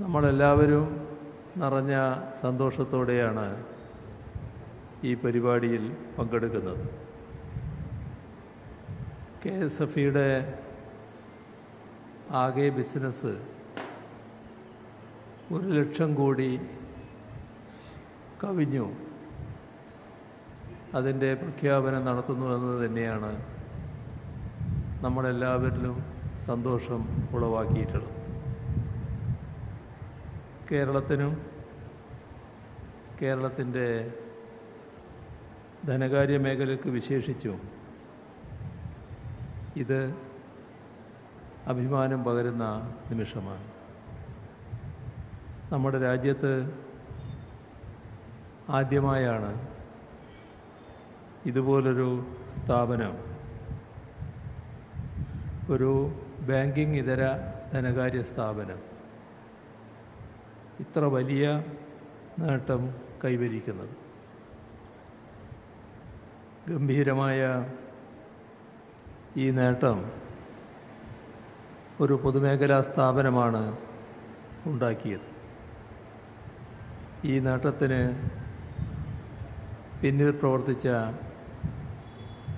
നമ്മളെല്ലാവരും നിറഞ്ഞ സന്തോഷത്തോടെയാണ് ഈ പരിപാടിയിൽ പങ്കെടുക്കുന്നത്. കെ എസ് എഫ് ഇയുടെ ആകെ ബിസിനസ് ഒരു ലക്ഷം കോടി കവിഞ്ഞു. അതിന്റെ പ്രഖ്യാപനം നടത്തുന്നുവെന്ന് തന്നെയാണ് നമ്മളെല്ലാവരിലും സന്തോഷം ഉളവാക്കിയിട്ടുള്ളത്. കേരളത്തിനും കേരളത്തിന്റെ ധനകാര്യ മേഖലയ്ക്ക് വിശേഷിച്ചും ഇത് അഭിമാനം പകരുന്ന നിമിഷമാണ്. നമ്മുടെ രാജ്യത്ത് ആദ്യമായാണ് ഇതുപോലൊരു സ്ഥാപനം ഒരു ബാങ്കിംഗ് ഇതര ധനകാര്യ സ്ഥാപനം ഇത്ര വലിയ നേട്ടം കൈവരിക്കുന്നത്. ഗംഭീരമായ ഈ നേട്ടം ഒരു പൊതുമേഖലാ സ്ഥാപനമാണ് ഉണ്ടാക്കിയത്. ഈ നേട്ടത്തിന് പിന്നിൽ പ്രവർത്തിച്ച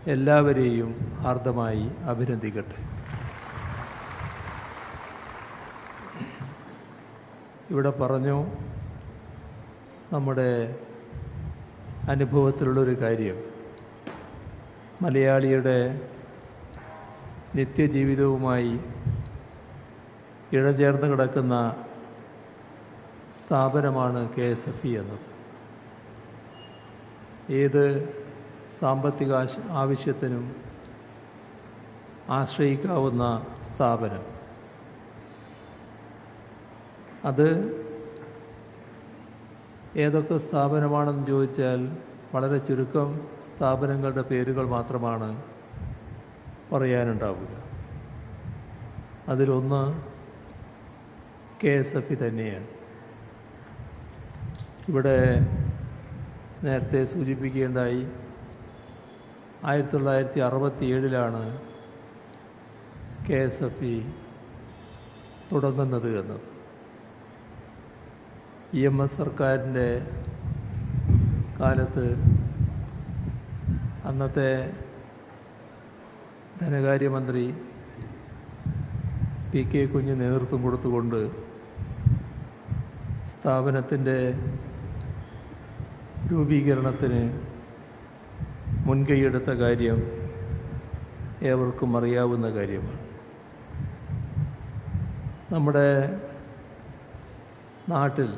എല്ലാവരെയും ഹാർദമായി അഭിനന്ദിക്കട്ടെ. ഇവിടെ പറഞ്ഞു നമ്മുടെ അനുഭവത്തിലുള്ളൊരു കാര്യം. മലയാളിയുടെ നിത്യജീവിതവുമായി ഇഴചേർന്ന് കിടക്കുന്ന സ്ഥാപനമാണ് കെ എസ് എഫ് ഇ എന്നത്. ഏത് സാമ്പത്തിക ആവശ്യത്തിനും ആശ്രയിക്കാവുന്ന സ്ഥാപനം. അത് ഏതൊക്കെ സ്ഥാപനമാണെന്ന് ചോദിച്ചാൽ വളരെ ചുരുക്കം സ്ഥാപനങ്ങളുടെ പേരുകൾ മാത്രമാണ് പറയാനുണ്ടാവുക. അതിലൊന്ന് കെ എസ് എഫ് തന്നെയാണ്. ഇവിടെ നേരത്തെ സൂചിപ്പിക്കേണ്ടായി ആയിരത്തി തൊള്ളായിരത്തി അറുപത്തി ഏഴിലാണ് കെ എസ് എഫ് ഇ തുടങ്ങുന്നത് എന്നത്. ഇ എം എസ് സർക്കാരിന്റെ കാലത്ത് അന്നത്തെ ധനകാര്യമന്ത്രി പി കെ കുഞ്ഞ് നേതൃത്വം കൊടുത്തുകൊണ്ട് സ്ഥാപനത്തിന്റെ രൂപീകരണത്തിന് മുൻകൈയെടുത്ത കാര്യം ഏവർക്കും അറിയാവുന്ന കാര്യമാണ്. നമ്മുടെ നാട്ടിൽ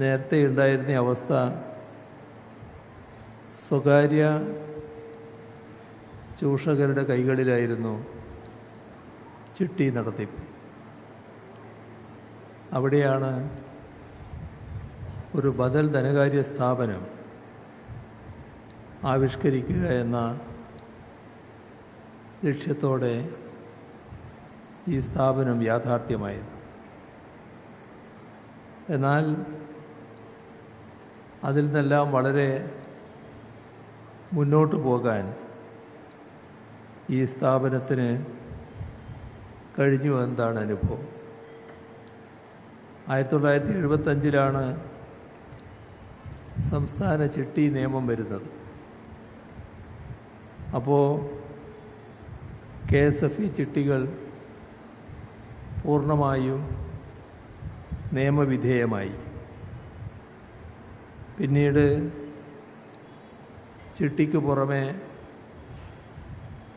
നേരത്തെ ഉണ്ടായിരുന്ന അവസ്ഥ സ്വകാര്യ ചൂഷകരുടെ കൈകളിലായിരുന്നു ചിട്ടി നടത്തിപ്പ് അവിടെയാണ് ഒരു ബദൽ ധനകാര്യ സ്ഥാപനം ആവിഷ്കരിക്കുക എന്ന ലക്ഷ്യത്തോടെ ഈ സ്ഥാപനം യാഥാർത്ഥ്യമായത്. എന്നാൽ അതിൽ നിന്നെല്ലാം വളരെ മുന്നോട്ട് പോകാൻ ഈ സ്ഥാപനത്തിന് കഴിഞ്ഞു എന്താണ് അനുഭവം. ആയിരത്തി തൊള്ളായിരത്തി എഴുപത്തഞ്ചിലാണ് സംസ്ഥാന ചിട്ടി നിയമം വരുന്നത്. അപ്പോൾ കെ എസ് എഫ് ഇ ചിട്ടികൾ പൂർണമായും നിയമവിധേയമായി. പിന്നീട് ചിട്ടിക്ക് പുറമെ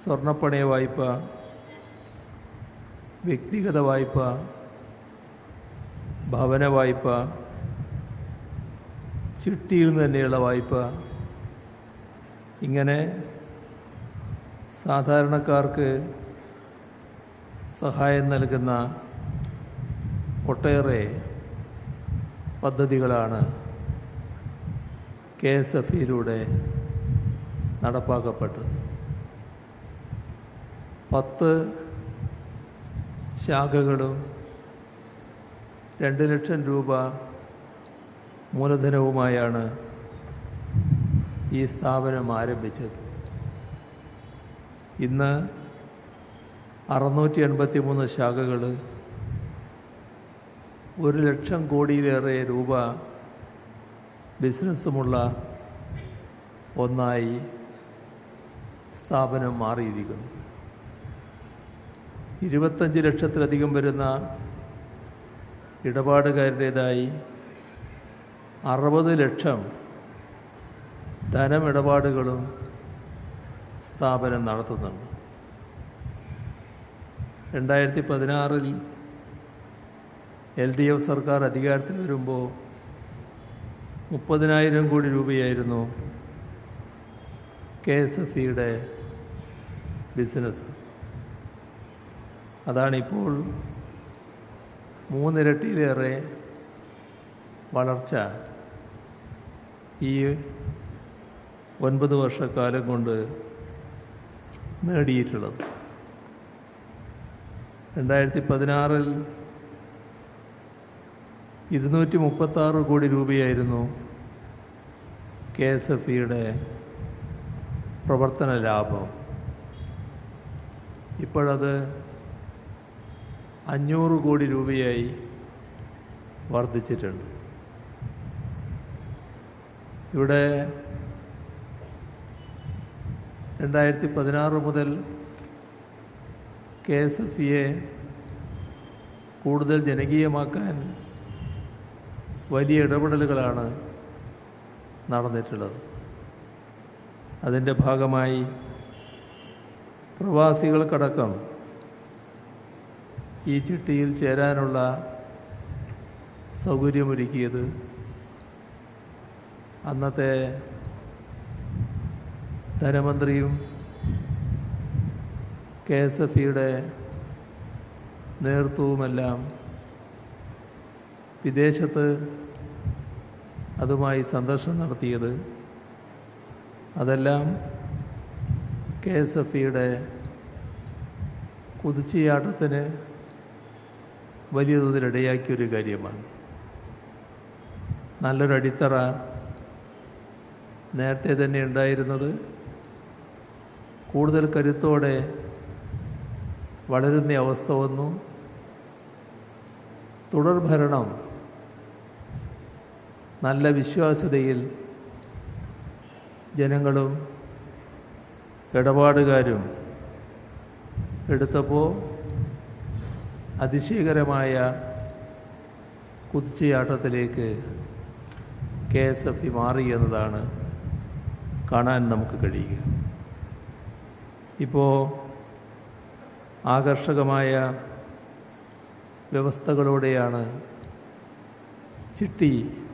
സ്വർണപ്പണയ വായ്പ വ്യക്തിഗത വായ്പ ഭവന വായ്പ ചിട്ടിയിൽ നിന്ന് തന്നെയുള്ള വായ്പ. ഇങ്ങനെ സാധാരണക്കാർക്ക് സഹായം നൽകുന്ന ഒട്ടേറെ പദ്ധതികളാണ് കെ എസ് എഫ് ഇയിലൂടെ നടപ്പാക്കപ്പെട്ടത്. പത്ത് ശാഖകളും രണ്ട് ലക്ഷം രൂപ മൂലധനവുമായാണ് ഈ സ്ഥാപനം ആരംഭിച്ചത്. ഇന്ന് അറുന്നൂറ്റി എൺപത്തി മൂന്ന് ശാഖകൾ ഒരു ലക്ഷം കോടിയിലേറെ രൂപ ബിസിനസ്സുമുള്ള ഒന്നായി സ്ഥാപനം മാറിയിരിക്കുന്നു. ഇരുപത്തഞ്ച് ലക്ഷത്തിലധികം വരുന്ന ഇടപാടുകാരുടേതായി അറുപത് ലക്ഷം ധനമിടപാടുകളും സ്ഥാപനം നടത്തുന്നുണ്ട്. രണ്ടായിരത്തി പതിനാറിൽ എൽ ഡി എഫ് സർക്കാർ അധികാരത്തിൽ വരുമ്പോൾ മുപ്പതിനായിരം കോടി രൂപയായിരുന്നു കെ എസ് എഫ് ഇയുടെ ബിസിനസ് അതാണിപ്പോൾ മൂന്നിരട്ടിയിലേറെ വളർച്ച ഈ ഒൻപത് വർഷക്കാലം കൊണ്ട് നേടിയിട്ടുള്ളത്. രണ്ടായിരത്തി പതിനാറിൽ ഇരുന്നൂറ്റി മുപ്പത്താറ് കോടി രൂപയായിരുന്നു കെ എസ് എഫ് ഇയുടെ പ്രവർത്തന ലാഭം. ഇപ്പോഴത് അഞ്ഞൂറ് കോടി രൂപയായി വർദ്ധിച്ചിട്ടുണ്ട്. ഇവിടെ രണ്ടായിരത്തി പതിനാറ് മുതൽ കെ എസ് എഫ് ഇയെ കൂടുതൽ ജനകീയമാക്കാൻ വലിയ ഇടപെടലുകളാണ് നടന്നിട്ടുള്ളത്. അതിന്റെ ഭാഗമായി പ്രവാസികൾക്കടക്കം ഈ ചിട്ടിയിൽ ചേരാനുള്ള സൗകര്യമൊരുക്കിയത് അന്നത്തെ ധനമന്ത്രിയും കെ എസ് എഫ് ഇയുടെ നേതൃത്വവുമെല്ലാം വിദേശത്ത് അതുമായി സന്ദർശനം നടത്തിയത് അതെല്ലാം കെ എസ് എഫ് ഇയുടെ കുതിച്ചുചാട്ടത്തിന് വലിയ തോതിൽ ഇടയാക്കിയൊരു കാര്യമാണ്. നല്ലൊരു അടിത്തറ നേരത്തെ തന്നെ ഉണ്ടായിരുന്നത്. കൂടുതൽ കരുത്തോടെ വളരുന്ന അവസ്ഥ വന്നു. തുടർഭരണം നല്ല വിശ്വാസ്യതയിൽ ജനങ്ങളും ഇടപാടുകാരും എടുത്തപ്പോൾ അതിശയകരമായ കുതിച്ചയാട്ടത്തിലേക്ക് കെ എസ് എഫ് ഇ മാറി എന്നതാണ് കാണാൻ നമുക്ക് കഴിയുക. ഇപ്പോൾ ആകർഷകമായ വ്യവസ്ഥകളോടെയാണ് ചിട്ടി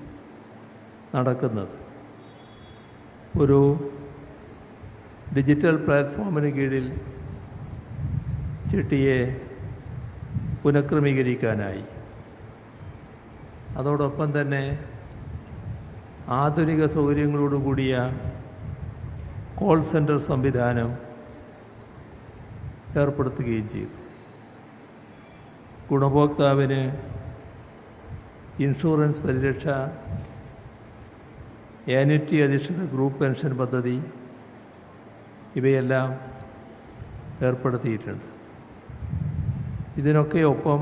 നടക്കുന്നത്. ഒരു ഡിജിറ്റൽ പ്ലാറ്റ്ഫോമിന് കീഴിൽ ചിട്ടിയെ പുനഃക്രമീകരിക്കാനായി. അതോടൊപ്പം തന്നെ ആധുനിക സൗകര്യങ്ങളോടുകൂടിയ കോൾ സെന്റർ സംവിധാനം ഏർപ്പെടുത്തുകയും ചെയ്തു. ഗുണഭോക്താവിന് ഇൻഷുറൻസ് പരിരക്ഷ ആനുറ്റി അധിഷ്ഠിത ഗ്രൂപ്പ് പെൻഷൻ പദ്ധതി ഇവയെല്ലാം ഏർപ്പെടുത്തിയിട്ടുണ്ട്. ഇതിനൊക്കെ ഒപ്പം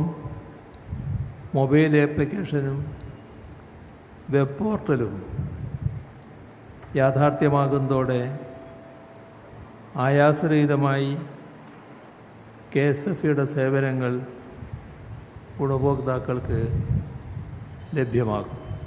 മൊബൈൽ ആപ്ലിക്കേഷനും വെബ് പോർട്ടലും യാഥാർത്ഥ്യമാകുന്നതോടെ ആയാസരഹിതമായി കെ എസ് എഫ് ഇയുടെ സേവനങ്ങൾ ഗുണഭോക്താക്കൾക്ക് ലഭ്യമാകും.